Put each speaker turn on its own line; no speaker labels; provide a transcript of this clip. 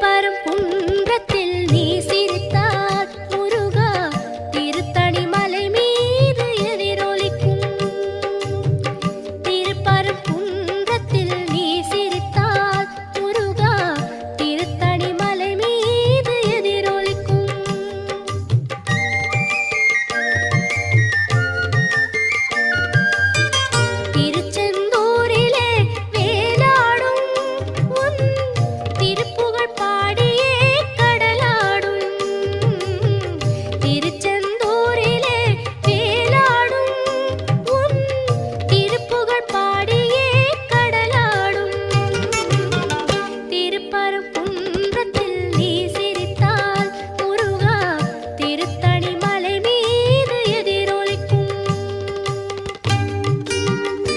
பாரும் குன்றத்தில் நீசி திருச்ச